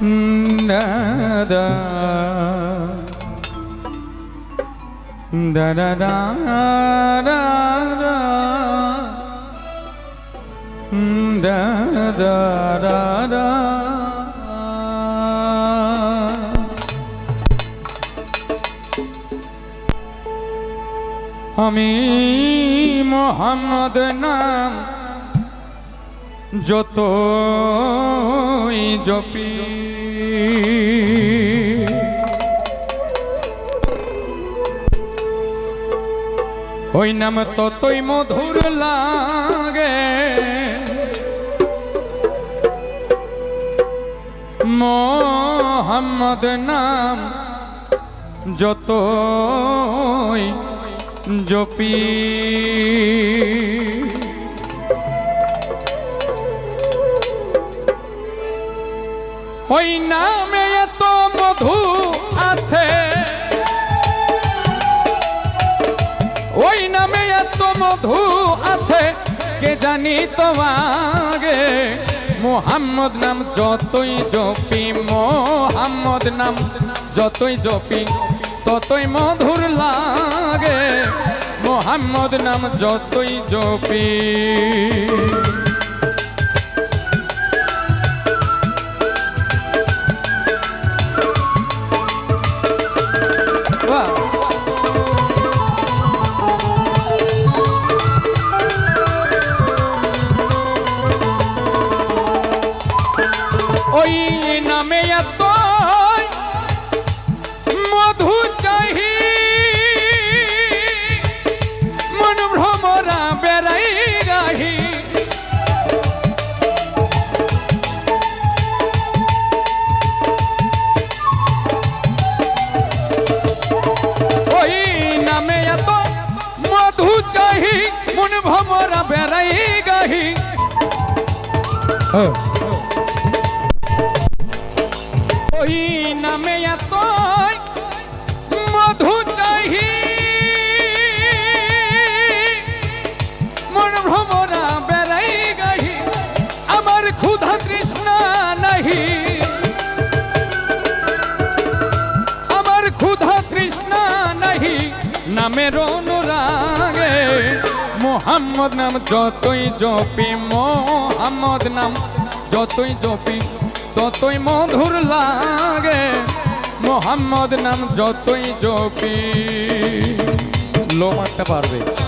da da da da da da da da da da আমি মোহাম্মদ নাম যতই জপি ওই নাম ততই মধুর লাগে। মোহাম্মদ নাম যতই জপি। ওই নামে এত মধু আছে। ওই নামে এত মধু আছে, কে জানি তো আগে মোহাম্মদ নাম যতই জপি, মোহাম্মদ নাম যতই জপি, ততই মধুর লাগে। মোহাম্মদ নাম যতই জপি। ওই নামে এত মধু চাহি। মন ভ্রমরা গাহি নাহি। নাহি, নামের অনুরাগে। মোহাম্মদ নাম যতই জপি মোহাম্মদ নাম যতই জপি ততই মধুর লাগে। মোহাম্মদ নাম যতই জপি। লো মারতে পারবে।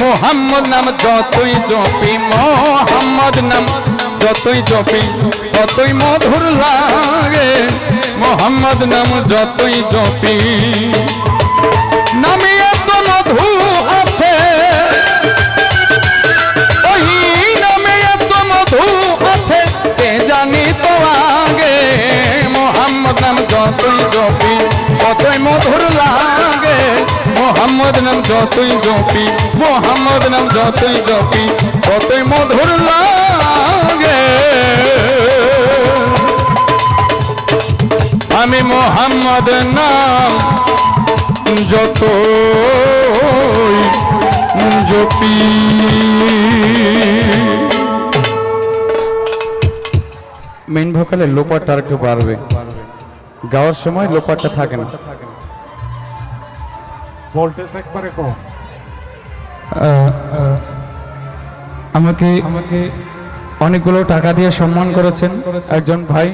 মোহাম্মদ নাম যতই জপি, মোহাম্মদ নাম যতই জপি, ততই মধুর লাগে। মোহাম্মদ নাম যতই জপি, নামে এত মধু আছে। ওই নামে এত মধু আছে, কে জানি তো আগে। মোহাম্মদ নাম যতই জপি, মোহাম্মদ নাম যতই জপি ততই মধুর লাগে। আমি মোহাম্মদ নাম যতই জপি। মেইন ভোকালে লোপারটা একটু বাড়বে। গাওয়ার সময় লোপারটা থাকে না। ভোল্টেজ একবারে কম। আমাকে আমাকে অনেকগুলো টাকা দিয়ে সম্মান করেছেন একজন ভাই।